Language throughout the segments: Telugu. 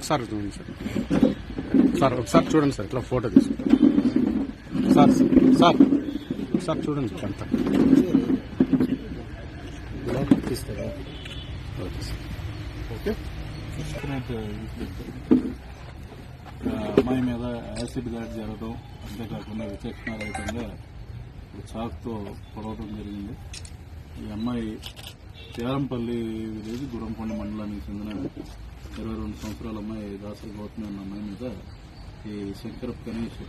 ఒకసారి చూడండి సార్. సార్ ఒకసారి చూడండి సార్ ఇట్లా ఫోటో తీసుకుంటాం సార్ సార్ ఒకసారి చూడండి సార్ అంతా. తీస్తారా ఓకే సార్ ఓకే అమ్మాయి మీద యాసిడ్ దాడి జరగడం అంతేకాకుండా విచక్షణారహితంగా చాక్తో పొడవడం జరిగింది. ఈ అమ్మాయి తేరంపల్లి విలేజ్ గురంకొండ మండలానికి చెందిన ఇరవై రెండు సంవత్సరాల అమ్మాయి దాసరి గౌతమి అన్న అమ్మాయి మీద ఈ శంకరప్ గణేష్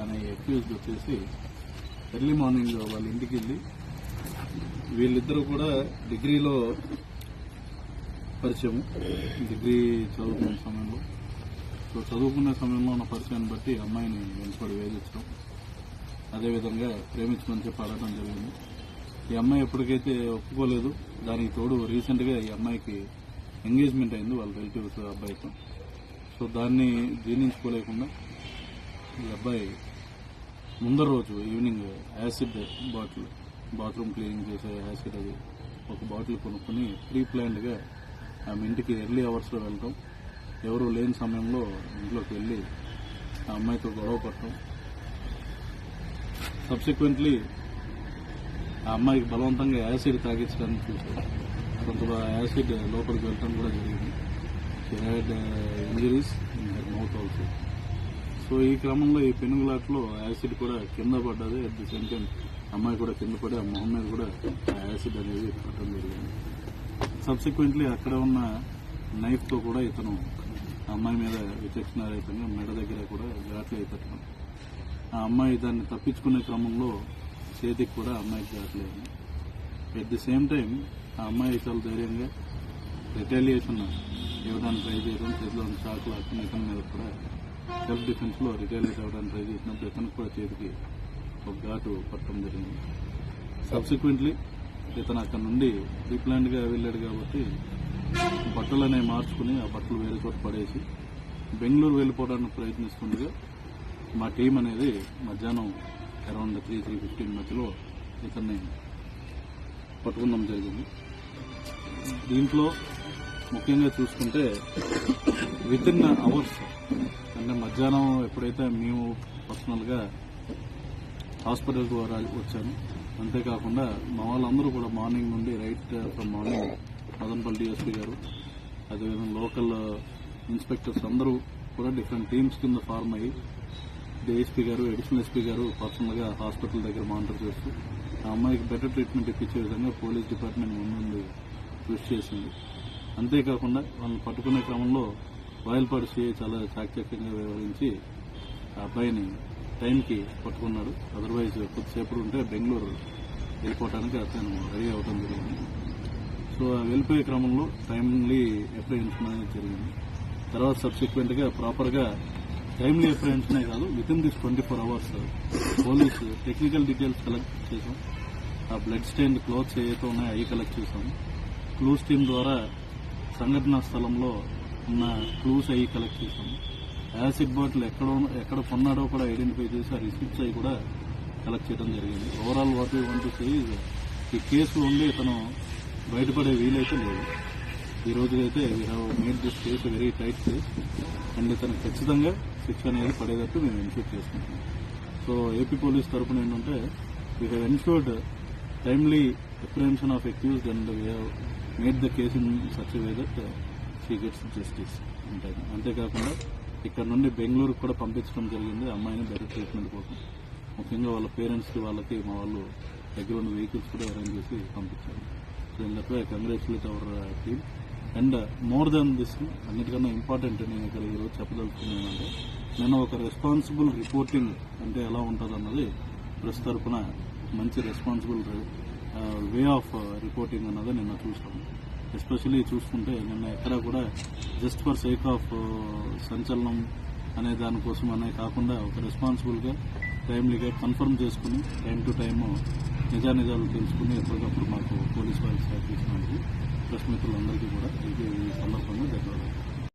అనే అక్యూజ్డ్ వచ్చేసి ఎర్లీ మార్నింగ్ వాళ్ళ ఇంటికి వెళ్ళి వీళ్ళిద్దరూ కూడా డిగ్రీలో పరిచయం. డిగ్రీ చదువుకునే సమయంలో. సో చదువుకునే సమయంలో ఉన్న పరిచయాన్ని బట్టి అమ్మాయిని వెనుకబడి వేధించడం. అదేవిధంగా ప్రేమించమని చెప్పి అడగడం జరిగింది. ఈ అమ్మాయి ఎప్పటికైతే ఒప్పుకోలేదు దానికి తోడు రీసెంట్గా ఈ అమ్మాయికి ఎంగేజ్మెంట్ అయింది వాళ్ళ రిలేటివ్స్ అబ్బాయితో. సో దాన్ని జీర్ణించుకోలేకుండా ఈ అబ్బాయి ముందర రోజు evening acid bottle bathroom cleaning చేసే యాసిడ్ అది ఒక బాటిల్ కొనుక్కొని ప్రీ ప్లాన్డ్గా ఆమె ఇంటికి ఎర్లీ అవర్స్లో వెళ్ళటం. ఎవరు లేని సమయంలో ఇంట్లోకి వెళ్ళి ఆ అమ్మాయితో గొడవ పడటం. సబ్సిక్వెంట్లీ ఆ అమ్మాయికి బలవంతంగా యాసిడ్ తాగించడానికి చూశారు. కొంత యాసిడ్ లోపలికి వెళ్ళటం కూడా జరిగింది. She had injuries mouth also so ఈ క్రమంలో ఈ పెనుగులాట్లో యాసిడ్ కూడా కింద పడ్డది. అట్ ది సేమ్ టైం అమ్మాయి కూడా కింద పడి ఆ మొహం మీద కూడా ఆ యాసిడ్ అనేది పట్టడం జరిగింది. సబ్సిక్వెంట్లీ అక్కడ ఉన్న నైఫ్తో కూడా ఇతను ఆ అమ్మాయి మీద విచక్షణారహితంగా మెడ దగ్గర కూడా ఘాట్లు అయిపెట్టడం ఆ అమ్మాయి దాన్ని తప్పించుకునే క్రమంలో చేతికి కూడా అమ్మాయికి ఘాట్లేదు ఎట్ ది సేమ్ టైం ఆ అమ్మాయి చాలా ధైర్యంగా రిటాలియేషన్ ఇవ్వడానికి ట్రై చేయడం చేతిలో ఉన్న చాకు లాక్కుని ఇతని మీద కూడా సెల్ఫ్ డిఫెన్స్లో రిటాలియేట్ అవ్వడానికి ట్రై చేసినప్పుడు ఇతనికి కూడా చేతికి ఒక ఘాటు పట్టడం జరిగింది. సబ్సిక్వెంట్లీ ఇతను అక్కడ నుండి రీప్లాంట్గా వెళ్ళాడు కాబట్టి బట్టలు అనేవి మార్చుకుని ఆ బట్టలు వేరే చోట పడేసి బెంగళూరు వెళ్ళిపోవడానికి ప్రయత్నిస్తుండగా మా టీం అనేది మధ్యాహ్నం అరౌండ్ త్రీ త్రీ ఫిఫ్టీన్ మధ్యలో ఇతన్ని పట్టుకుందాం జరిగింది. దీంట్లో ముఖ్యంగా చూసుకుంటే విత్ ఇన్ అవర్స్ అంటే మధ్యాహ్నం ఎప్పుడైతే మేము పర్సనల్గా హాస్పిటల్కి వచ్చాను అంతేకాకుండా మా వాళ్ళందరూ కూడా మార్నింగ్ నుండి right from morning Madanapalli DSP గారు అదేవిధంగా లోకల్ ఇన్స్పెక్టర్స్ అందరూ కూడా డిఫరెంట్ టీమ్స్ కింద ఫార్మ్ అయ్యి డిఎస్పీ గారు అడిషనల్ ఎస్పీ గారు పర్సనల్గా హాస్పిటల్ దగ్గర మానిటర్ చేస్తూ ఆ అమ్మాయికి బెటర్ ట్రీట్మెంట్ ఇప్పించే విధంగా పోలీస్ డిపార్ట్మెంట్ ముందుండి కృషి చేసింది. అంతేకాకుండా వాళ్ళని పట్టుకునే క్రమంలో రాయలపాడు సీఐ చాలా చాకచక్యంగా వ్యవహరించి ఆ అబ్బాయిని టైంకి పట్టుకున్నాడు. అదర్వైజ్ కొద్దిసేపు ఉంటే బెంగళూరు వెళ్ళిపోవడానికి అతను రెడీ అవడం జరిగింది. సో ఆ వెళ్ళిపోయే క్రమంలో టైమ్లీ అప్రహెన్షన్ అనేది జరిగింది. తర్వాత సబ్సిక్వెంట్గా ప్రాపర్గా ప్రాపర్గా కాదు with in this twenty four hours police technical details collect చేసాం ఆ బ్లడ్ స్టెయిన్ క్లోత్స్ ఏవైతే ఉన్నాయో అవి కలెక్ట్ చేసాం క్లూస్ టీమ్ ద్వారా సంఘటనా స్థలంలో ఉన్న క్లూస్ అవి కలెక్ట్ చేసాం యాసిడ్ బాటిల్ ఎక్కడ ఎక్కడ కొన్నాడో కూడా ఐడెంటిఫై చేసి ఆ రిసిప్ట్స్ అవి కూడా కలెక్ట్ చేయడం జరిగింది. Overall what you want to ఈ కేసులు ఉండి ఇతను బయటపడే వీలైతే లేదు. ఈ రోజుకైతే we have made this case very tight case and ఇతను ఖచ్చితంగా శిక్ష అనేది పడేటట్టు మేము ఎన్షూర్ చేసుకుంటున్నాం. సో ఏపీ పోలీస్ తరఫున ఏంటంటే we have ensured timely apprehension of accused and we have made the case in such way that she gets justice ఉంటాయి అంతేకాకుండా ఇక్కడ నుండి బెంగళూరుకు కూడా పంపించడం జరిగింది. అమ్మాయిని బెటర్ ట్రీట్మెంట్ కోసం. ముఖ్యంగా వాళ్ళ పేరెంట్స్కి వాళ్ళకి మా వాళ్ళు దగ్గర ఉన్న వెహికల్స్ కూడా అరేంజ్ చేసి పంపించారు. So in that way congratulate our team and more then this అన్నిటికన్నా ఇంపార్టెంట్ నేను ఇక్కడ ఈరోజు చెప్పదలుచుకున్నానంటే నేను ఒక రెస్పాన్సిబుల్ రిపోర్టింగ్ అంటే ఎలా ఉంటుంది అన్నది ప్రెస్ తరఫున మంచి రెస్పాన్సిబుల్ వే ఆఫ్ రిపోర్టింగ్ అన్నది నిన్న చూసాను ఎస్పెషల్లీ చూసుకుంటే నిన్న ఎక్కడ కూడా జస్ట్ ఫర్ సేక్ ఆఫ్ సంచలనం అనే దానికోసం అనే కాకుండా ఒక రెస్పాన్సిబుల్గా టైమ్లీగా కన్ఫర్మ్ చేసుకుని టైం టు టైమ్ నిజానిజాలు తెలుసుకుని ఎప్పటికప్పుడు మాకు పోలీస్ వారికి సహకరించినందుకు ప్రెస్ మిత్రులందరికీ కూడా ఈ సందర్భంగా ధన్యవాదాలు.